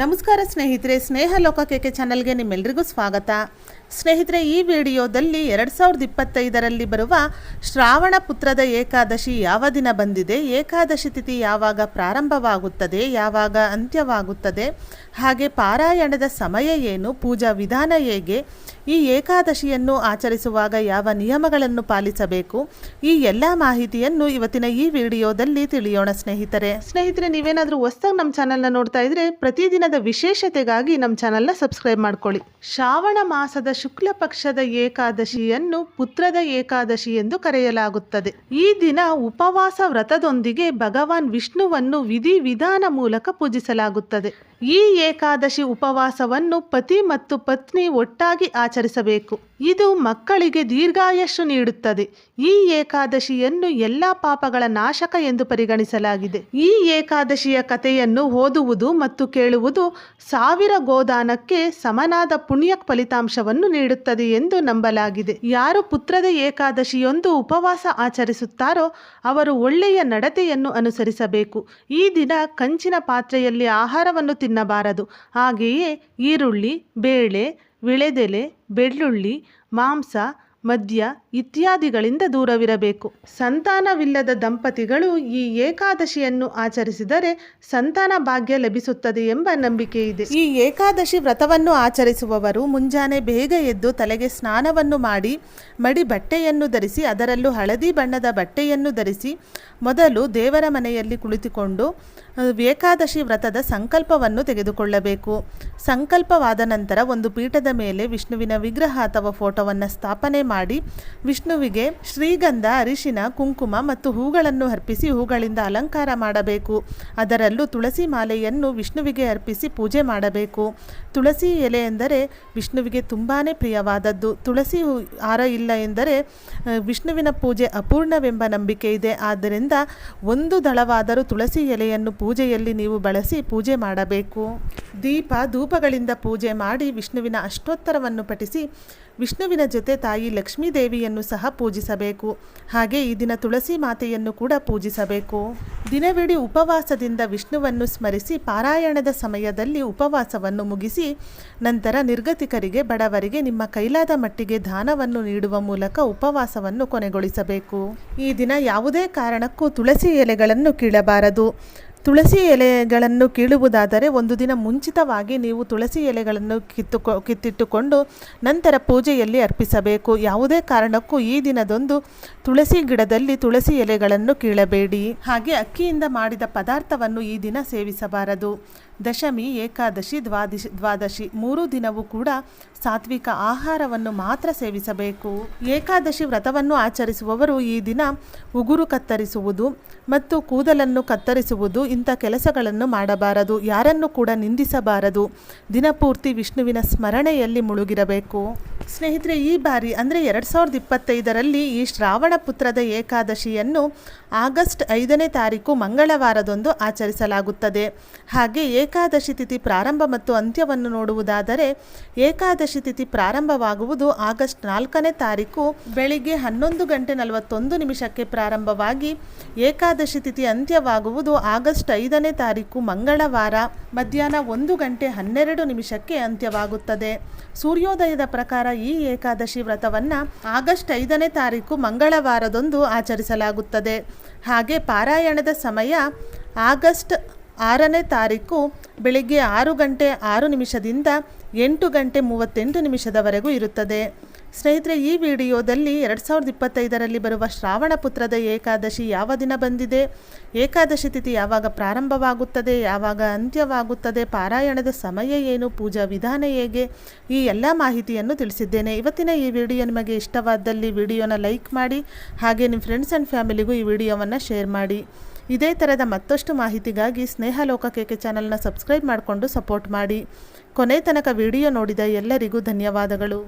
ನಮಸ್ಕಾರ ಸ್ನೇಹಿತರೆ ಸ್ನೇಹ ಲೋಕ ಕೆಕೆ ಚಾನಲ್ಗೆ ನಿಮ್ಮೆಲ್ಲರಿಗೂ ಸ್ವಾಗತ. ಸ್ನೇಹಿತರೆ, ಈ ವಿಡಿಯೋದಲ್ಲಿ ಎರಡು ಸಾವಿರದ ಇಪ್ಪತ್ತೈದರಲ್ಲಿ ಬರುವ ಶ್ರಾವಣ ಪುತ್ರದ ಏಕಾದಶಿ ಯಾವ ದಿನ ಬಂದಿದೆ, ಏಕಾದಶಿ ತಿಥಿ ಯಾವಾಗ ಪ್ರಾರಂಭವಾಗುತ್ತದೆ, ಯಾವಾಗ ಅಂತ್ಯವಾಗುತ್ತದೆ, ಹಾಗೆ ಪಾರಾಯಣದ ಸಮಯ ಏನು, ಪೂಜಾ ವಿಧಾನ ಹೇಗೆ, ಈ ಏಕಾದಶಿಯನ್ನು ಆಚರಿಸುವಾಗ ಯಾವ ನಿಯಮಗಳನ್ನು ಪಾಲಿಸಬೇಕು, ಈ ಎಲ್ಲ ಮಾಹಿತಿಯನ್ನು ಇವತ್ತಿನ ಈ ವಿಡಿಯೋದಲ್ಲಿ ತಿಳಿಯೋಣ ಸ್ನೇಹಿತರೆ. ಸ್ನೇಹಿತರೆ, ನೀವೇನಾದರೂ ಹೊಸ್ದಾಗಿ ನಮ್ಮ ಚಾನಲ್ನ ನೋಡ್ತಾ ಇದ್ರೆ ಪ್ರತಿದಿನದ ವಿಶೇಷತೆಗಾಗಿ ನಮ್ಮ ಚಾನಲ್ನ ಸಬ್ಸ್ಕ್ರೈಬ್ ಮಾಡ್ಕೊಳ್ಳಿ. ಶ್ರಾವಣ ಮಾಸದ ಶುಕ್ಲ ಪಕ್ಷದ ಏಕಾದಶಿಯನ್ನು ಪುತ್ರದ ಏಕಾದಶಿ ಎಂದು ಕರೆಯಲಾಗುತ್ತದೆ. ಈ ದಿನ ಉಪವಾಸ ವ್ರತದೊಂದಿಗೆ ಭಗವಾನ್ ವಿಷ್ಣುವನ್ನು ವಿಧಿ ವಿಧಾನ ಮೂಲಕ ಪೂಜಿಸಲಾಗುತ್ತದೆ. ಈ ಏಕಾದಶಿ ಉಪವಾಸವನ್ನು ಪತಿ ಮತ್ತು ಪತ್ನಿ ಒಟ್ಟಾಗಿ ಆಚರಿಸಬೇಕು. ಇದು ಮಕ್ಕಳಿಗೆ ದೀರ್ಘಾಯಸ್ಸು ನೀಡುತ್ತದೆ. ಈ ಏಕಾದಶಿಯನ್ನು ಎಲ್ಲ ಪಾಪಗಳ ನಾಶಕ ಎಂದು ಪರಿಗಣಿಸಲಾಗಿದೆ. ಈ ಏಕಾದಶಿಯ ಕಥೆಯನ್ನು ಓದುವುದು ಮತ್ತು ಕೇಳುವುದು ಸಾವಿರ ಗೋದಾನಕ್ಕೆ ಸಮನಾದ ಪುಣ್ಯ ಫಲಿತಾಂಶವನ್ನು ನೀಡುತ್ತದೆ ಎಂದು ನಂಬಲಾಗಿದೆ. ಯಾರು ಪುತ್ರದ ಏಕಾದಶಿಯೊಂದು ಉಪವಾಸ ಆಚರಿಸುತ್ತಾರೋ ಅವರು ಒಳ್ಳೆಯ ನಡತೆಯನ್ನು ಅನುಸರಿಸಬೇಕು. ಈ ದಿನ ಕಂಚಿನ ಪಾತ್ರೆಯಲ್ಲಿ ಆಹಾರವನ್ನು ತಿನ್ನಬಾರದು. ಹಾಗೆಯೇ ಈರುಳ್ಳಿ ಬೇಳೆ ವಿಳೆದೆಲೆ ಬೆಳ್ಳುಳ್ಳಿ ಮಾಂಸ ಮದ್ಯ ಇತ್ಯಾದಿಗಳಿಂದ ದೂರವಿರಬೇಕು. ಸಂತಾನವಿಲ್ಲದ ದಂಪತಿಗಳು ಈ ಏಕಾದಶಿಯನ್ನು ಆಚರಿಸಿದರೆ ಸಂತಾನ ಭಾಗ್ಯ ಲಭಿಸುತ್ತದೆ ಎಂಬ ನಂಬಿಕೆ ಇದೆ. ಈ ಏಕಾದಶಿ ವ್ರತವನ್ನು ಆಚರಿಸುವವರು ಮುಂಜಾನೆ ಬೇಗ ಎದ್ದು ತಲೆಗೆ ಸ್ನಾನವನ್ನು ಮಾಡಿ, ಮಡಿ ಬಟ್ಟೆಯನ್ನು ಧರಿಸಿ, ಅದರಲ್ಲೂ ಹಳದಿ ಬಣ್ಣದ ಬಟ್ಟೆಯನ್ನು ಧರಿಸಿ, ಮೊದಲು ದೇವರ ಮನೆಯಲ್ಲಿ ಕುಳಿತುಕೊಂಡು, ಏಕಾದಶಿ ವ್ರತದ ಸಂಕಲ್ಪವನ್ನು ತೆಗೆದುಕೊಳ್ಳಬೇಕು. ಸಂಕಲ್ಪವಾದ ನಂತರ ಒಂದು ಪೀಠದ ಮೇಲೆ ವಿಷ್ಣುವಿನ ವಿಗ್ರಹ ಅಥವಾ ಫೋಟೋವನ್ನು ಸ್ಥಾಪನೆ ಮಾಡಿ ವಿಷ್ಣುವಿಗೆ ಶ್ರೀಗಂಧ, ಅರಿಶಿನ, ಕುಂಕುಮ ಮತ್ತು ಹೂಗಳನ್ನು ಅರ್ಪಿಸಿ ಹೂಗಳಿಂದ ಅಲಂಕಾರ ಮಾಡಬೇಕು. ಅದರಲ್ಲೂ ತುಳಸಿ ಮಾಲೆಯನ್ನು ವಿಷ್ಣುವಿಗೆ ಅರ್ಪಿಸಿ ಪೂಜೆ ಮಾಡಬೇಕು. ತುಳಸಿ ಎಲೆ ಎಂದರೆ ವಿಷ್ಣುವಿಗೆ ತುಂಬಾ ಪ್ರಿಯವಾದದ್ದು. ತುಳಸಿ ಹಾರ ಇಲ್ಲ ಎಂದರೆ ವಿಷ್ಣುವಿನ ಪೂಜೆ ಅಪೂರ್ಣವೆಂಬ ನಂಬಿಕೆ ಇದೆ. ಆದ್ದರಿಂದ ಒಂದು ದಳವಾದರೂ ತುಳಸಿ ಎಲೆಯನ್ನು ಪೂಜೆಯಲ್ಲಿ ನೀವು ಬಳಸಿ ಪೂಜೆ ಮಾಡಬೇಕು. ದೀಪ ಧೂಪಗಳಿಂದ ಪೂಜೆ ಮಾಡಿ ವಿಷ್ಣುವಿನ ಅಷ್ಟೋತ್ತರವನ್ನು ಪಠಿಸಿ ವಿಷ್ಣುವಿನ ಜೊತೆ ತಾಯಿ ಲಕ್ಷ್ಮೀದೇವಿಯನ್ನು ಸಹ ಪೂಜಿಸಬೇಕು. ಹಾಗೆ ಈ ದಿನ ತುಳಸಿ ಮಾತೆಯನ್ನು ಕೂಡ ಪೂಜಿಸಬೇಕು. ದಿನವಿಡೀ ಉಪವಾಸದಿಂದ ವಿಷ್ಣುವನ್ನು ಸ್ಮರಿಸಿ ಪಾರಾಯಣದ ಸಮಯದಲ್ಲಿ ಉಪವಾಸವನ್ನು ಮುಗಿಸಿ ನಂತರ ನಿರ್ಗತಿಕರಿಗೆ, ಬಡವರಿಗೆ ನಿಮ್ಮ ಕೈಲಾದ ಮಟ್ಟಿಗೆ ದಾನವನ್ನು ನೀಡುವ ಮೂಲಕ ಉಪವಾಸವನ್ನು ಕೊನೆಗೊಳಿಸಬೇಕು. ಈ ದಿನ ಯಾವುದೇ ಕಾರಣಕ್ಕೂ ತುಳಸಿ ಎಲೆಗಳನ್ನು ಕೀಳಬಾರದು. ತುಳಸಿ ಎಲೆಗಳನ್ನು ಕೀಳುವುದಾದರೆ ಒಂದು ದಿನ ಮುಂಚಿತವಾಗಿ ನೀವು ತುಳಸಿ ಎಲೆಗಳನ್ನು ಕಿತ್ತುಕೊ ಕಿತ್ತಿಟ್ಟುಕೊಂಡು ನಂತರ ಪೂಜೆಯಲ್ಲಿ ಅರ್ಪಿಸಬೇಕು. ಯಾವುದೇ ಕಾರಣಕ್ಕೂ ಈ ದಿನದೊಂದು ತುಳಸಿ ಗಿಡದಲ್ಲಿ ತುಳಸಿ ಎಲೆಗಳನ್ನು ಕೀಳಬೇಡಿ. ಹಾಗೆ ಅಕ್ಕಿಯಿಂದ ಮಾಡಿದ ಪದಾರ್ಥವನ್ನು ಈ ದಿನ ಸೇವಿಸಬಾರದು. ದಶಮಿ, ಏಕಾದಶಿ, ದ್ವಾದಶಿ ದ್ವಾದಶಿ ಮೂರು ದಿನವೂ ಕೂಡ ಸಾತ್ವಿಕ ಆಹಾರವನ್ನು ಮಾತ್ರ ಸೇವಿಸಬೇಕು. ಏಕಾದಶಿ ವ್ರತವನ್ನು ಆಚರಿಸುವವರು ಈ ದಿನ ಉಗುರು ಕತ್ತರಿಸುವುದು ಮತ್ತು ಕೂದಲನ್ನು ಕತ್ತರಿಸುವುದು ಇಂಥ ಕೆಲಸಗಳನ್ನು ಮಾಡಬಾರದು ಯಾರನ್ನು ಕೂಡ ನಿಂದಿಸಬಾರದು. ದಿನಪೂರ್ತಿ ವಿಷ್ಣುವಿನ ಸ್ಮರಣೆಯಲ್ಲಿ ಮುಳುಗಿರಬೇಕು. ಸ್ನೇಹಿತರೆ, ಈ ಬಾರಿ ಅಂದರೆ ಎರಡು ಸಾವಿರದ ಇಪ್ಪತ್ತೈದರಲ್ಲಿ ಈ ಶ್ರಾವಣ ಪುತ್ರದ ಏಕಾದಶಿಯನ್ನು ಆಗಸ್ಟ್ ಐದನೇ ತಾರೀಕು ಮಂಗಳವಾರದಂದು ಆಚರಿಸಲಾಗುತ್ತದೆ. ಹಾಗೆ ಏಕಾದಶಿ ತಿಥಿ ಪ್ರಾರಂಭ ಮತ್ತು ಅಂತ್ಯವನ್ನು ನೋಡುವುದಾದರೆ, ಏಕಾದಶಿ ತಿಥಿ ಪ್ರಾರಂಭವಾಗುವುದು ಆಗಸ್ಟ್ ನಾಲ್ಕನೇ ತಾರೀಕು ಬೆಳಿಗ್ಗೆ ಹನ್ನೊಂದು ಗಂಟೆ ನಲವತ್ತೊಂದು ನಿಮಿಷಕ್ಕೆ ಪ್ರಾರಂಭವಾಗಿ, ಏಕಾದಶಿ ತಿಥಿ ಅಂತ್ಯವಾಗುವುದು ಆಗಸ್ಟ್ ಐದನೇ ತಾರೀಕು ಮಂಗಳವಾರ ಮಧ್ಯಾಹ್ನ ಒಂದು ಗಂಟೆ ಹನ್ನೆರಡು ನಿಮಿಷಕ್ಕೆ ಅಂತ್ಯವಾಗುತ್ತದೆ. ಸೂರ್ಯೋದಯದ ಪ್ರಕಾರ ಈ ಏಕಾದಶಿ ವ್ರತವನ್ನು ಆಗಸ್ಟ್ ಐದನೇ ತಾರೀಕು ಮಂಗಳವಾರದೊಂದು ಆಚರಿಸಲಾಗುತ್ತದೆ. ಹಾಗೆ ಪಾರಾಯಣದ ಸಮಯ ಆಗಸ್ಟ್ ಆರನೇ ತಾರೀಕು ಬೆಳಿಗ್ಗೆ ಆರು ಗಂಟೆ ಆರು ನಿಮಿಷದಿಂದ ಎಂಟು ಗಂಟೆ ಮೂವತ್ತೆಂಟು ನಿಮಿಷದವರೆಗೂ ಇರುತ್ತದೆ. ಸ್ನೇಹಿತರೆ, ಈ ವಿಡಿಯೋದಲ್ಲಿ ಎರಡು ಸಾವಿರದ ಇಪ್ಪತ್ತೈದರಲ್ಲಿ ಬರುವ ಶ್ರಾವಣ ಪುತ್ರದ ಏಕಾದಶಿ ಯಾವ ದಿನ ಬಂದಿದೆ? ಏಕಾದಶಿ ತಿಥಿ ಯಾವಾಗ ಪ್ರಾರಂಭವಾಗುತ್ತದೆ? ಯಾವಾಗ ಅಂತ್ಯವಾಗುತ್ತದೆ? ಪಾರಾಯಣದ ಸಮಯ ಏನು? ಪೂಜಾ ವಿಧಾನ ಹೇಗೆ? ಈ ಎಲ್ಲ ಮಾಹಿತಿಯನ್ನು ತಿಳಿಸಿದ್ದೇನೆ. ಇವತ್ತಿನ ಈ ವಿಡಿಯೋ ನಿಮಗೆ ಇಷ್ಟವಾದಲ್ಲಿ ವಿಡಿಯೋನ ಲೈಕ್ ಮಾಡಿ, ಹಾಗೆ ನಿಮ್ಮ ಫ್ರೆಂಡ್ಸ್ ಆ್ಯಂಡ್ ಫ್ಯಾಮಿಲಿಗೂ ಈ ವಿಡಿಯೋವನ್ನು ಶೇರ್ ಮಾಡಿ. ಇದೇ ಥರದ ಮತ್ತಷ್ಟು ಮಾಹಿತಿಗಾಗಿ ಸ್ನೇಹ ಕೇಕೆ ಚಾನಲ್ನ ಸಬ್ಸ್ಕ್ರೈಬ್ ಮಾಡಿಕೊಂಡು ಸಪೋರ್ಟ್ ಮಾಡಿ. ಕೊನೆ ತನಕ ವಿಡಿಯೋ ನೋಡಿದ ಎಲ್ಲರಿಗೂ ಧನ್ಯವಾದಗಳು.